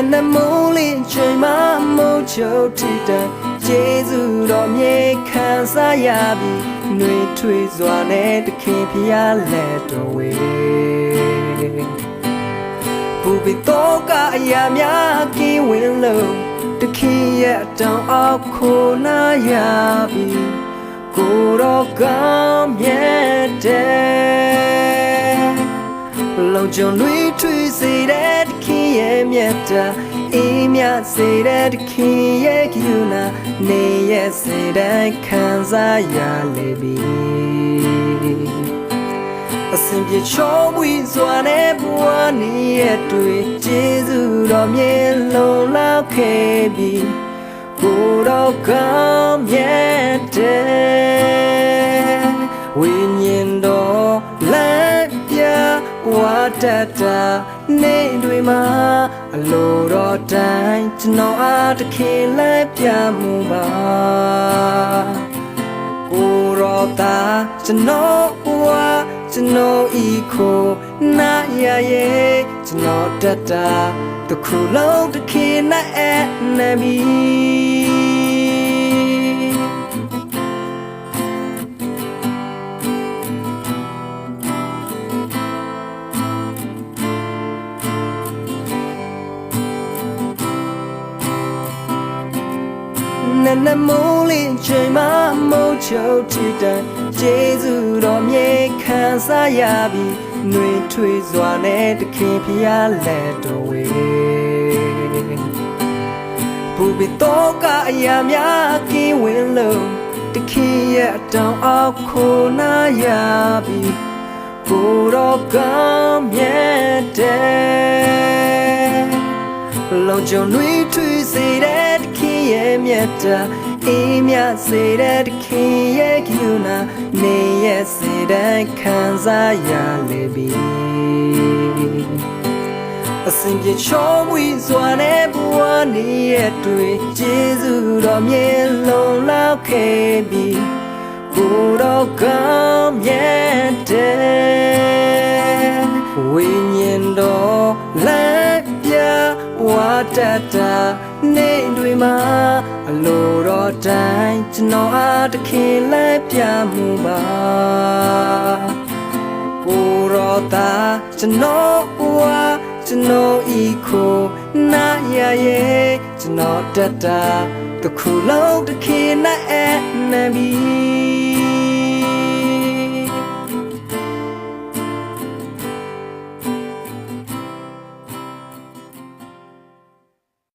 နဲ့နမိုးလေးချိန်မှမိုးချုပ်ထိတဲ့ကျေးဇူးတော်မြေခံစားရပြီးနှွေထွေးစွာနဲ့တခင်ဖျားလက်တော်ဝေပူပြီးတော့ကအရာများကင်းဝင်လို့တခင်ရဲ့အတောင်အောက်ခိုနာရပြီးကိုယ်တော်ကောင်းမြတ်တဲ့လုံခြုံလွေထွေးစေတဲ့တခင် ရဲ့မြတ်တာအေးမြစေတဲ့တခင်ရဲ့ကယူနာနေရဲ့စေတဲ့ခံစားရလေပြီအစင်ပြေချောမွေစွာနဲ့ဘဝနေရဲ့တွေ့ကျေးဇူးတော်မြင်လုံလောက်ခဲ့ပြီကိုယ်တော်ကောင်းမြ ဝါတတာနေတွေမှာအလိုတော်တိုင်းကျွန်တော်အားတခင်လက်ပြမှုပါကိုရောတာကျွန်တော်ဘဝကျွန်တော်ဤခိုနာရရဲ့ကျွန်တော်တတ်တာတစ်ခုလုံးတစ်ခေတ်နဲ့အဲ့နေပြီ နဲ့နမိုးလေးချိန်မှမိုးချုပ်ထိတဲ့ကျေးဇူးတော်မြေခံစားရပြီးနှွေထွေးစွာနဲ့တခင်ဖျားလက်တော်ဝေပူပြီးတော့ကအရာများကင်းဝင်လို့တခင်ရဲ့အတောင်အောက်ခိုနာရပြီးကိုယ်တော်ကောင်းမြတ်တဲ့လုံခြုံလွေထွေးစေတဲ့တခင် ရဲ့မြတ်တာအေးမြစေတဲ့တခင်ရဲ့ကယူနာနေရဲ့စေတဲ့ခံစားရလေပြီအစင်ပြေချောမွေစွာနဲ့ဘဝနေရဲ့တွေ့ကျေးဇူးတော်မြေလုံလောက်ခဲ့ပြီကိုယ်တော်ကောင်းမြတ်တဲ့ဝိညာဉ်တော်လမ်းပြဝါတတာနေတွေမှာ အလိုတော်တိုင်းကျွန်တော်အားတခင်လက်ပြမှုပါကိုရောတာကျွန်တော်ဘဝကျွန်တော်ဤခိုနာရရဲ့ကျွန်တော်တတ်တာတစ်ခုလုံးတစ်ခေတ်နဲ့အဲ့နေပြီ